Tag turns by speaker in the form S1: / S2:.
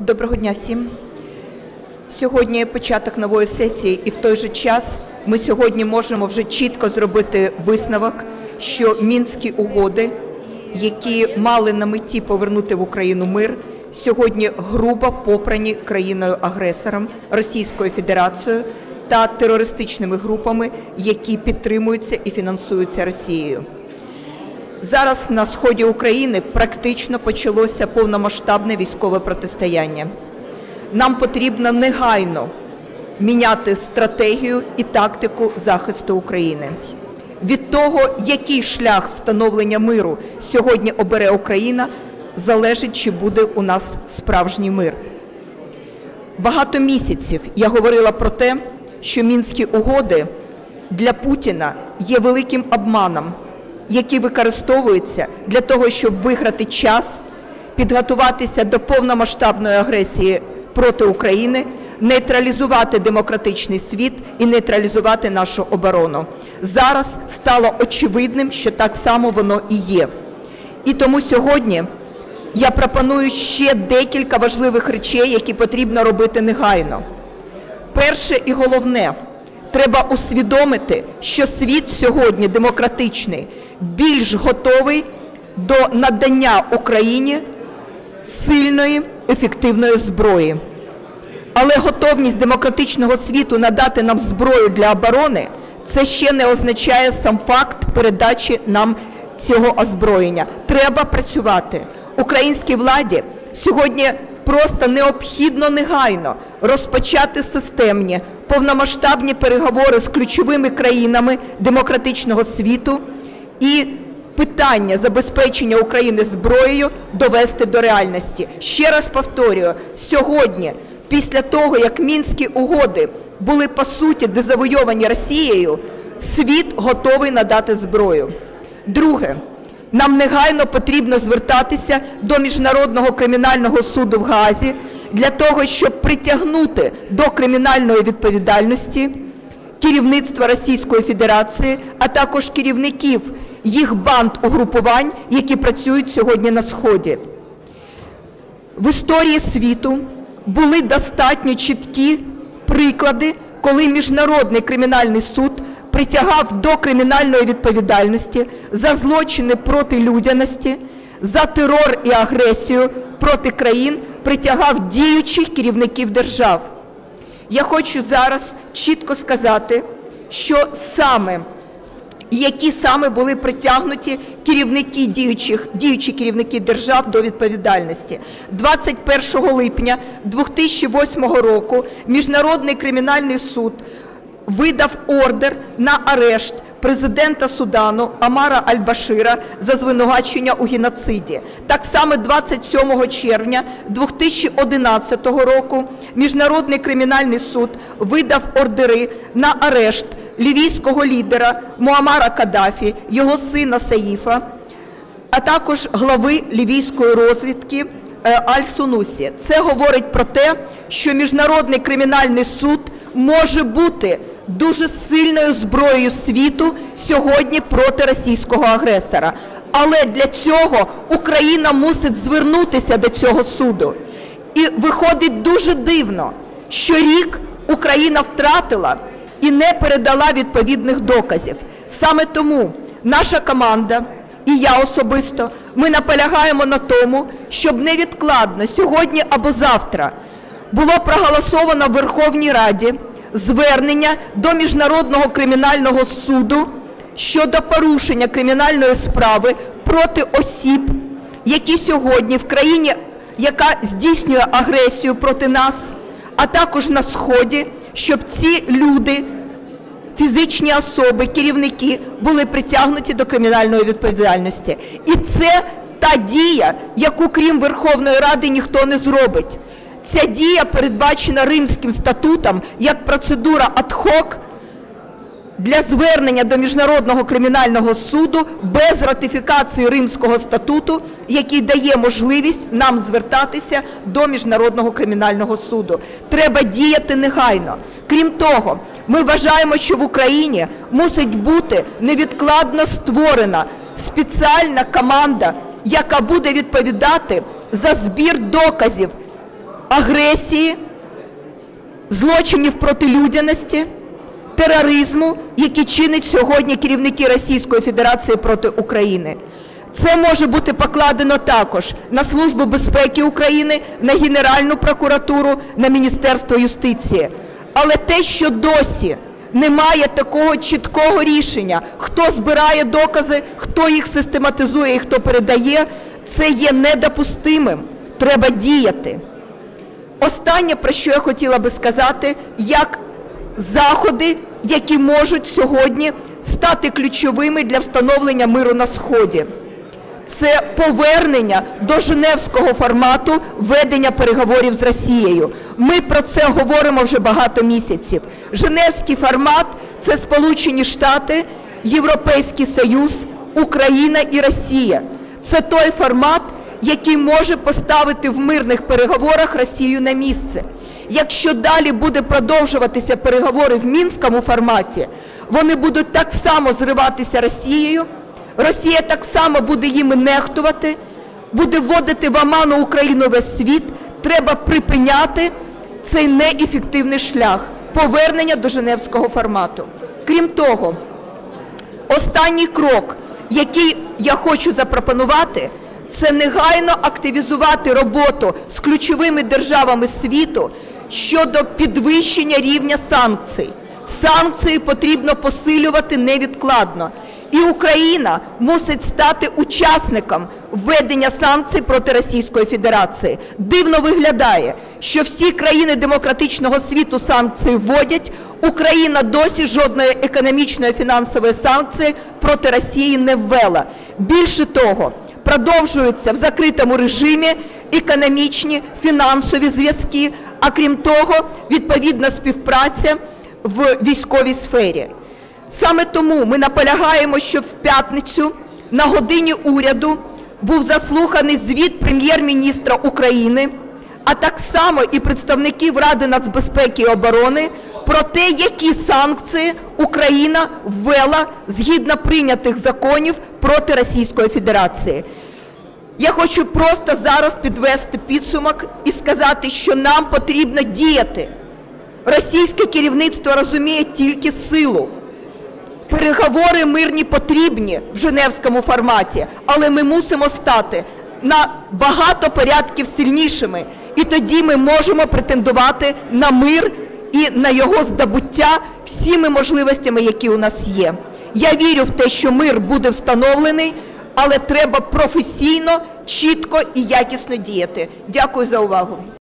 S1: Доброго дня всім. Сьогодні початок нової сесії, і в той же час ми сьогодні можемо вже чітко зробити висновок, що мінські угоди, які мали на меті повернути в Україну мир, сьогодні грубо попрані країною-агресором Російською Федерацією та терористичними групами, які підтримуються і фінансуються Росією. Зараз на сході України практично почалося повномасштабне військове протистояння. Нам потрібно негайно міняти стратегію і тактику захисту України. Від того, який шлях встановлення миру сьогодні обере Україна, залежить, чи буде у нас справжній мир. Багато місяців я говорила про те, що мінські угоди для Путіна є великим обманом, який використовується для того, щоб виграти час, підготуватися до повномасштабної агресії проти України, нейтралізувати демократичний світ і нейтралізувати нашу оборону. Зараз стало очевидним, що так само воно і є. І тому сьогодні я пропоную ще декілька важливих речей, які потрібно робити негайно. Перше і головне, треба усвідомити, що світ сьогодні демократичний більш готовий до надання Україні сильної ефективної зброї. Але готовність демократичного світу надати нам зброю для оборони це ще не означає сам факт передачі нам цього озброєння. Треба працювати. Українській владі сьогодні просто необхідно негайно розпочати системні повномасштабні переговори з ключовими країнами демократичного світу і питання забезпечення України зброєю довести до реальності. Ще раз повторюю, сьогодні, після того, як Мінські угоди були по суті дезавойовані Росією, світ готовий надати зброю. Друге, нам негайно потрібно звертатися до Міжнародного кримінального суду в Гаазі для того, щоб притягнути до кримінальної відповідальності керівництва Російської Федерації, а також керівників їх банд угрупувань, які працюють сьогодні на Сході. В історії світу були достатньо чіткі приклади, коли Міжнародний кримінальний суд притягав до кримінальної відповідальності за злочини проти людяності, за терор і агресію проти країн, притягав діючих керівників держав. Я хочу зараз чітко сказати, що саме які саме були притягнуті керівники діючих, діючі керівники держав до відповідальності. 21 липня 2008 року Міжнародний кримінальний суд видав ордер на арешт президента Судану Амара Аль-Башира за звинувачення у геноциді. Так само 27 червня 2011 року Міжнародний кримінальний суд видав ордери на арешт лівійського лідера Муамара Каддафі, його сина Саїфа, а також глави лівійської розвідки Аль-Сунусі. Це говорить про те, що Міжнародний кримінальний суд може бути дуже сильною зброєю світу сьогодні проти російського агресора. Але для цього Україна мусить звернутися до цього суду. І виходить дуже дивно, що рік Україна втратила і не передала відповідних доказів. Саме тому наша команда і я особисто ми наполягаємо на тому, щоб невідкладно сьогодні або завтра було проголосовано в Верховній Раді звернення до Міжнародного кримінального суду щодо порушення кримінальної справи проти осіб, які сьогодні в країні, яка здійснює агресію проти нас, а також на Сході, щоб ці люди, фізичні особи, керівники були притягнуті до кримінальної відповідальності. І це та дія, яку крім Верховної Ради ніхто не зробить. Ця дія передбачена Римським статутом як процедура ad-hoc для звернення до Міжнародного кримінального суду без ратифікації Римського статуту, який дає можливість нам звертатися до Міжнародного кримінального суду. Треба діяти негайно. Крім того, ми вважаємо, що в Україні мусить бути невідкладно створена спеціальна команда, яка буде відповідати за збір доказів агресії, злочинів проти людяності, тероризму, які чинять сьогодні керівники Російської Федерації проти України. Це може бути покладено також на Службу безпеки України, на Генеральну прокуратуру, на Міністерство юстиції. Але те, що досі немає такого чіткого рішення, хто збирає докази, хто їх систематизує і хто передає, це є недопустимим. Треба діяти. Останнє, про що я хотіла би сказати, як заходи, які можуть сьогодні стати ключовими для встановлення миру на Сході. Це повернення до Женевського формату ведення переговорів з Росією. Ми про це говоримо вже багато місяців. Женевський формат це Сполучені Штати, Європейський Союз, Україна і Росія. Це той формат, який може поставити в мирних переговорах Росію на місце. Якщо далі буде продовжуватися переговори в мінському форматі, вони будуть так само зриватися Росією. Росія так само буде їми нехтувати, буде вводити в оману Україну весь світ. Треба припиняти цей неефективний шлях повернення до Женевського формату. Крім того, останній крок, який я хочу запропонувати, це негайно активізувати роботу з ключовими державами світу щодо підвищення рівня санкцій. Санкції потрібно посилювати невідкладно. І Україна мусить стати учасником введення санкцій проти Російської Федерації. Дивно виглядає, що всі країни демократичного світу санкції вводять. Україна досі жодної економічної фінансової санкції проти Росії не ввела. Більше того, продовжуються в закритому режимі економічні фінансові зв'язки, а крім того, відповідна співпраця в військовій сфері. Саме тому ми наполягаємо, щоб в п'ятницю на годині уряду був заслуханий звіт прем'єр-міністра України, а так само і представників Ради нацбезпеки і оборони про те, які санкції Україна ввела згідно прийнятих законів проти Російської Федерації. Я хочу просто зараз підвести підсумок і сказати, що нам потрібно діяти. Російське керівництво розуміє тільки силу. Переговори мирні потрібні в Женевському форматі, але ми мусимо стати на багато порядків сильнішими. І тоді ми можемо претендувати на мир і на його здобуття всіми можливостями, які у нас є. Я вірю в те, що мир буде встановлений, але треба професійно, чітко і якісно діяти. Дякую за увагу.